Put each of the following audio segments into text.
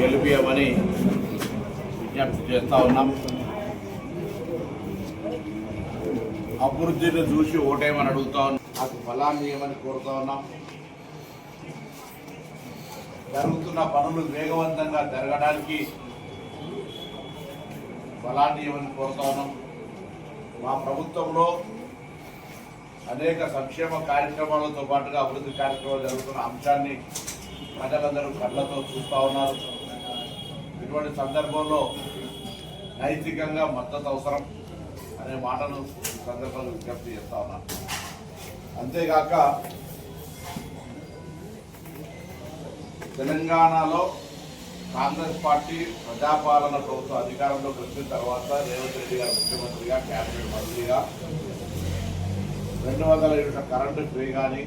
గెలిపియమని విజ్ఞప్తి చేస్తా ఉన్నాం. అభివృద్ధిని చూసి ఓటేమని అడుగుతా ఉన్నాం. నాకు ఫలాన్ని ఏమని కోరుతా ఉన్నాం. జరుగుతున్న పనులు వేగవంతంగా జరగడానికి ఫలాన్ని ఏమని కోరుతా ఉన్నాం. మా ప్రభుత్వంలో అనేక సంక్షేమ కార్యక్రమాలతో పాటుగా అభివృద్ధి కార్యక్రమాలు జరుగుతున్న అంశాన్ని ప్రజలందరూ కళ్ళతో చూస్తూ ఉన్నారు. ఇటువంటి సందర్భంలో నైతికంగా మద్దతు అవసరం అనే మాటను ఈ సందర్భంలో విజ్ఞప్తి చేస్తా ఉన్నాను అంతేగాక తెలంగాణలో కాంగ్రెస్ పార్టీ ప్రజాపాలన ప్రభుత్వం అధికారంలోకి వచ్చిన తర్వాత రేవంత్ రెడ్డి గారు ముఖ్యమంత్రిగా క్యాబినెట్ మంత్రిగా రెండు వందల యూనిట్ల కరెంటు ఫ్రీ కానీ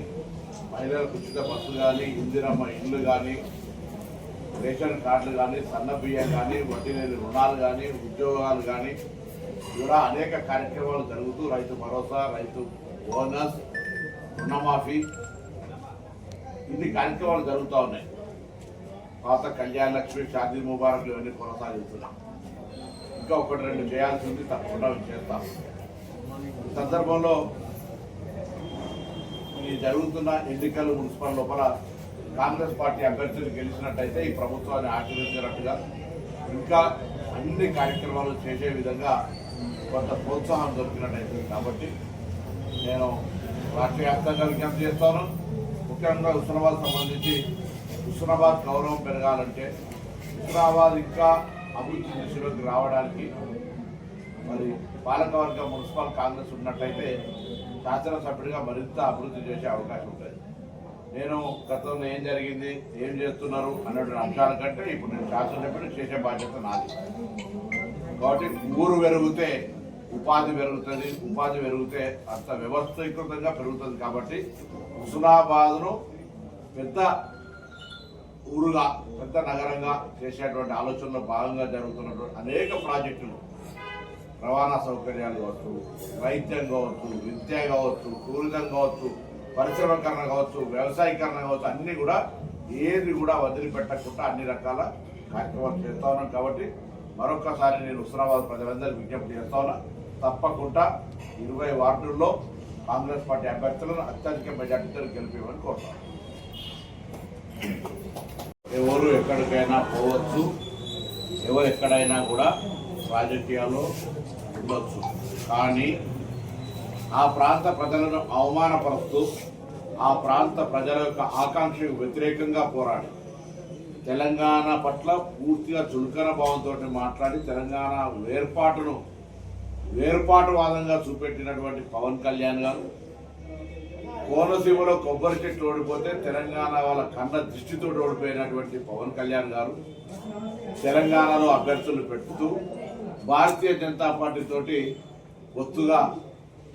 మహిళలకు ఉచిత బస్సు కానీ ఇందిరమ్మ ఇండ్లు కానీ రేషన్ కార్డులు కానీ సన్న బియ్యం కానీ వడ్డీ లేని రుణాలు కానీ ఉద్యోగాలు కానీ కూడా అనేక కార్యక్రమాలు జరుగుతూ రైతు భరోసా రైతు బోనస్ రుణమాఫీ ఇన్ని కార్యక్రమాలు జరుగుతూ ఉన్నాయి. పాత కళ్యాణ లక్ష్మి షాదీ ముబారక్ ఇవన్నీ కొనసాగిస్తున్నాం ఇంకా ఒకటి రెండు చేయాల్సింది తప్పకుండా చేస్తాం. ఈ సందర్భంలో ఈ జరుగుతున్న ఎన్నికలు మున్సిపల్ లోపల కాంగ్రెస్ పార్టీ అభ్యర్థులు గెలిచినట్టయితే ఈ ప్రభుత్వాన్ని ఆశీర్వదించినట్టుగా ఇంకా అన్ని కార్యక్రమాలు చేసే విధంగా కొంత ప్రోత్సాహం దొరికినట్టయితే కాబట్టి నేను రాష్ట్ర వ్యాప్తంగా విజ్ఞప్తి చేస్తాను. ముఖ్యంగా హుస్నాబాద్ సంబంధించి హుస్నాబాద్ గౌరవం పెరగాలంటే హుస్నాబాద్ ఇంకా అభివృద్ధి దిశలోకి రావడానికి మరి పాలకవర్గ మున్సిపల్ కాంగ్రెస్ ఉన్నట్టయితే శాసనసభ్యుడిగా మరింత అభివృద్ధి చేసే అవకాశం ఉంటుంది. నేను గతంలో ఏం జరిగింది ఏం చేస్తున్నారు అనేటువంటి అంశాల కంటే ఇప్పుడు నేను శాసనసభ్యుడు చేసే బాధ్యత నాది. కాబట్టి ఊరు పెరిగితే ఉపాధి పెరుగుతుంది ఉపాధి పెరిగితే అంత వ్యవస్థీకృతంగా పెరుగుతుంది కాబట్టి హుస్నాబాద్ను పెద్ద ఊరుగా పెద్ద నగరంగా చేసేటువంటి ఆలోచనలో భాగంగా జరుగుతున్నటువంటి అనేక ప్రాజెక్టులు రవాణా సౌకర్యాలు కావచ్చు వైద్యం కావచ్చు విద్య కావచ్చు టూరిజం కావచ్చు పరిశ్రమకరణ కావచ్చు వ్యవసాయీకరణ కావచ్చు అన్నీ కూడా ఏది కూడా వదిలిపెట్టకుండా అన్ని రకాల కార్యక్రమాలు చేస్తా ఉన్నాం కాబట్టి మరొకసారి నేను హుస్నాబాద్ ప్రజలందరికీ విజ్ఞప్తి చేస్తా ఉన్నా. తప్పకుండా ఇరవై వార్డుల్లో కాంగ్రెస్ పార్టీ అభ్యర్థులను అత్యధిక మెజార్టీతో గెలిపేమని కోరుతాను ఎవరు ఎక్కడికైనా పోవచ్చు ఎవరు ఎక్కడైనా కూడా రాజకీయాల్లో ఉండొచ్చు. కానీ ఆ ప్రాంత ప్రజలను అవమానపరుస్తూ ఆ ప్రాంత ప్రజల యొక్క ఆకాంక్షకు వ్యతిరేకంగా పోరాడి తెలంగాణ పట్ల పూర్తిగా చులకన భావంతో మాట్లాడి తెలంగాణ వేర్పాటును వేర్పాటువాదంగా చూపెట్టినటువంటి పవన్ కళ్యాణ్ గారు కోనసీమలో కొబ్బరి చెట్టు ఓడిపోతే తెలంగాణ వాళ్ళ కన్న దృష్టితో ఓడిపోయినటువంటి పవన్ కళ్యాణ్ గారు తెలంగాణలో అభ్యర్థులు పెట్టుతూ భారతీయ జనతా పార్టీ తోటి ఒత్తుగా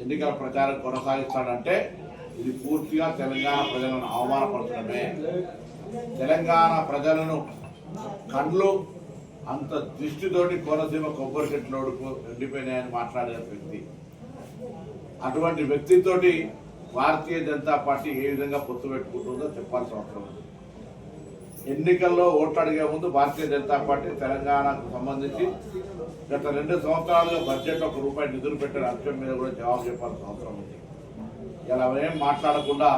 ఎన్నికల ప్రచారం కొనసాగిస్తాడంటే ఇది పూర్తిగా తెలంగాణ ప్రజలను అవమానపరచడమే. తెలంగాణ ప్రజలను కండ్లు అంత దృష్టితోటి కోనసీమ కొబ్బరి చెట్లు ఓడిపో ఎండిపోయినాయని మాట్లాడే వ్యక్తి. అటువంటి వ్యక్తితోటి భారతీయ జనతా పార్టీ ఏ విధంగా పొత్తు పెట్టుకుంటుందో చెప్పాల్సిన అవసరం ఉంది. ఎన్నికల్లో ఓట్లు అడిగే ముందు భారతీయ జనతా పార్టీ తెలంగాణకు సంబంధించి గత రెండు సంవత్సరాలుగా బడ్జెట్ ఒక రూపాయి నిధులు పెట్టిన అంశం మీద కూడా జవాబు చెప్పాల్సిన అవసరం ఉంది. ఇలా ఏం మాట్లాడకుండా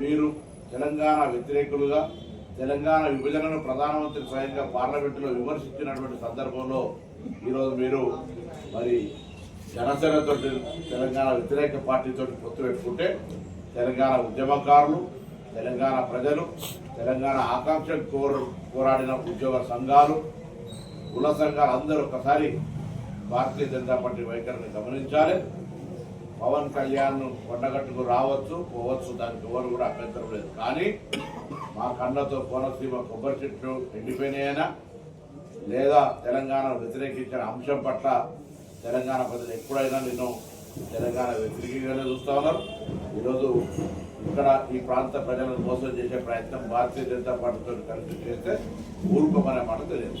మీరు తెలంగాణ వ్యతిరేకులుగా తెలంగాణ విభజనను ప్రధానమంత్రి స్వయంగా పార్లమెంటులో విమర్శించినటువంటి సందర్భంలో ఈరోజు మీరు మరి జనసేనతో తెలంగాణ వ్యతిరేక పార్టీతో పొత్తు పెట్టుకుంటే తెలంగాణ ఉద్యమకారులు తెలంగాణ ప్రజలు తెలంగాణ ఆకాంక్ష కోర పోరాడిన ఉద్యోగ సంఘాలు కుల సంఘాలు అందరూ ఒకసారి భారతీయ జనతా పార్టీ వైఖరిని గమనించాలి. పవన్ కళ్యాణ్ కొండగట్టుకు రావచ్చు పోవచ్చు దానికి ఎవరు కూడా అభ్యంతరం లేదు. కానీ మా కళ్ళతో కోనసీమ కొబ్బరి చెట్లు ఎండిపోయినాయనా? లేదా తెలంగాణ వ్యతిరేకించిన అంశం పట్ల తెలంగాణ ప్రజలు ఎప్పుడైనా నేను తెలంగాణ వ్యతిరేకంగానే చూస్తా ఉన్నారు. ఈరోజు ఇక్కడ ఈ ప్రాంత ప్రజలను మోసం చేసే ప్రయత్నం భారతీయ జనతా పార్టీతో కలిసి చేస్తే ఊరుకోమనే మాట తెలియదు.